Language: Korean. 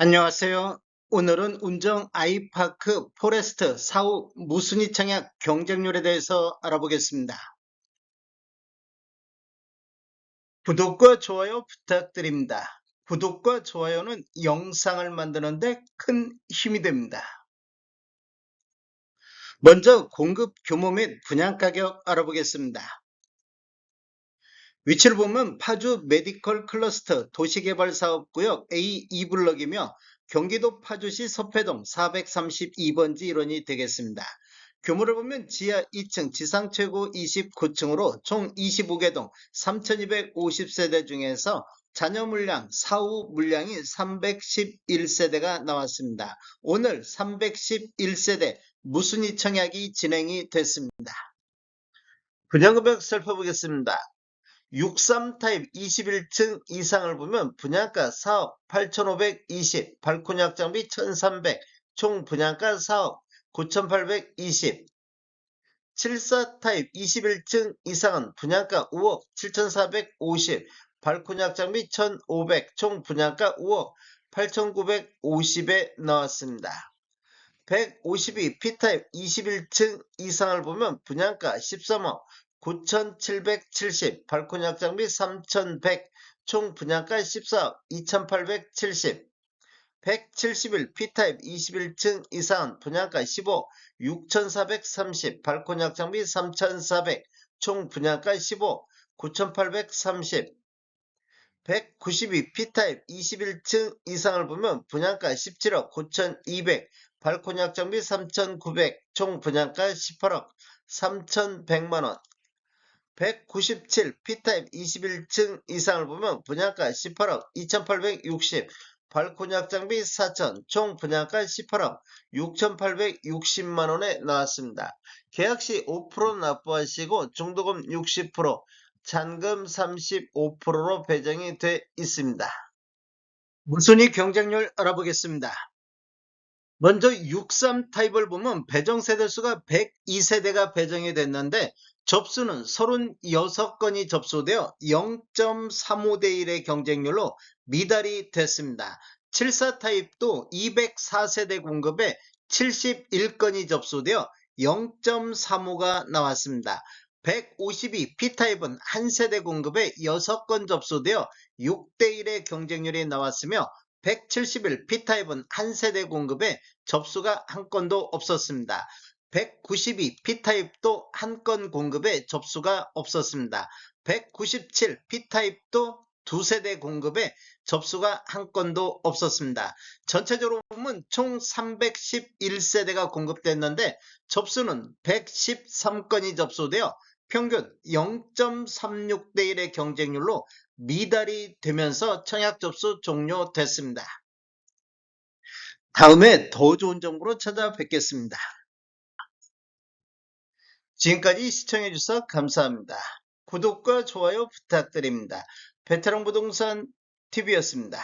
안녕하세요. 오늘은 운정 아이파크 포레스트 사후 무순위 청약 경쟁률에 대해서 알아보겠습니다. 구독과 좋아요 부탁드립니다. 구독과 좋아요는 영상을 만드는데 큰 힘이 됩니다. 먼저 공급 규모 및 분양 가격 알아보겠습니다. 위치를 보면 파주 메디컬 클러스터 도시개발사업구역 A2 블럭이며 경기도 파주시 서패동 432번지 일원이 되겠습니다. 규모를 보면 지하 2층, 지상 최고 29층으로 총 25개 동 3250세대 중에서 잔여 물량, 사후 물량이 311세대가 나왔습니다. 오늘 311세대 무순위 청약이 진행이 됐습니다. 분양금액 살펴보겠습니다. 63 타입 21층 이상을 보면 분양가 4억 8,520, 발코니악 장비 1,300, 총 분양가 4억 9,820. 74 타입 21층 이상은 분양가 5억 7,450, 발코니악 장비 1,500, 총 분양가 5억 8,950에 나왔습니다. 152 P타입 21층 이상을 보면 분양가 13억 9,770, 발코니 확장비 3,100, 총 분양가 14억 2,870, 171 P타입 21층 이상은 분양가 15억 6,430, 발코니 확장비 3,400, 총 분양가 15억 9,830, 192 P타입 21층 이상을 보면 분양가 17억 9,200, 발코니 확장비 3,900, 총 분양가 18억 3,100만원, 197 P타입 21층 이상을 보면 분양가 18억 2860 발코니 확장비 4천 총 분양가 18억 6860만원에 나왔습니다. 계약 시 5% 납부하시고 중도금 60% 잔금 35%로 배정이 돼 있습니다. 무순위 경쟁률 알아보겠습니다. 먼저 63 타입을 보면 배정 세대 수가 102세대가 배정이 됐는데 접수는 36건이 접수되어 0.35대 1의 경쟁률로 미달이 됐습니다. 74 타입도 204세대 공급에 71건이 접수되어 0.35가 나왔습니다. 152 P타입은 한 세대 공급에 6건 접수되어 6대 1의 경쟁률이 나왔으며 171 P타입은 한 세대 공급에 접수가 한 건도 없었습니다. 192 P타입도 한 건 공급에 접수가 없었습니다. 197 P타입도 두 세대 공급에 접수가 한 건도 없었습니다. 전체적으로 보면 총 311세대가 공급됐는데 접수는 113건이 접수되어 평균 0.36대 1의 경쟁률로 미달이 되면서 청약 접수 종료됐습니다. 다음에 더 좋은 정보로 찾아뵙겠습니다. 지금까지 시청해주셔서 감사합니다. 구독과 좋아요 부탁드립니다. 베테랑 부동산 TV였습니다.